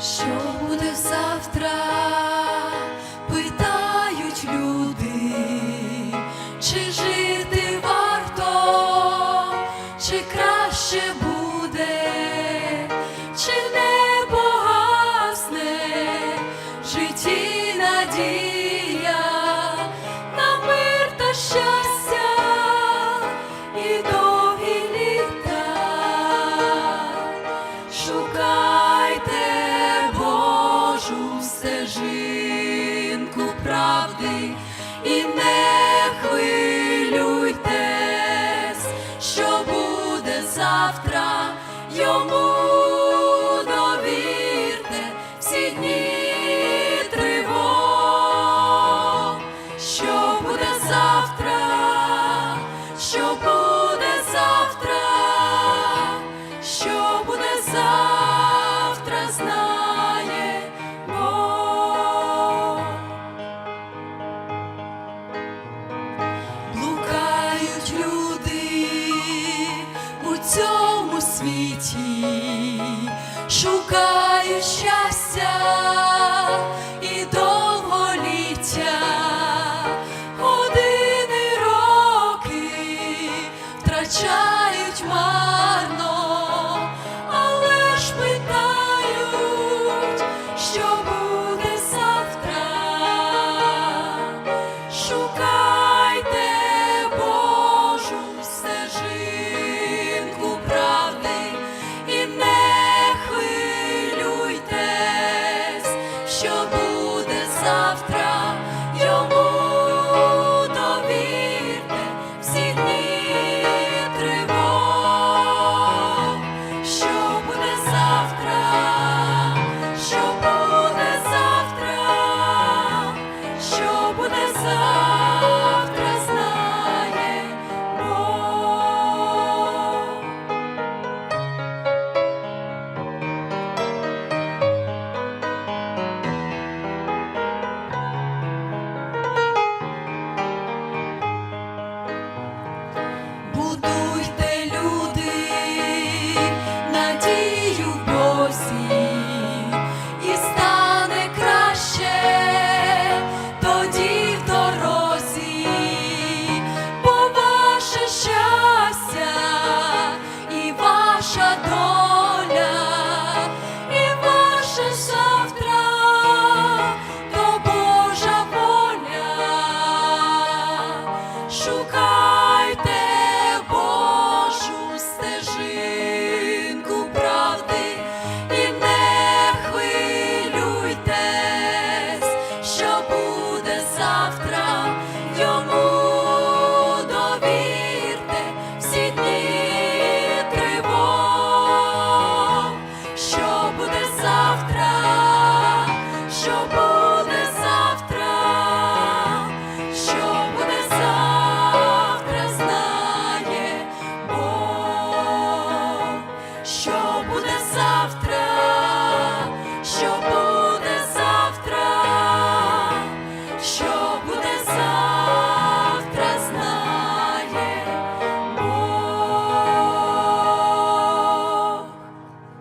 Що буде завтра? Йому довірте всі дні тривог, що буде завтра, що буде завтра, що буде завтра, знає Бог. Блукають люди у цьому світі. Шукаю буду.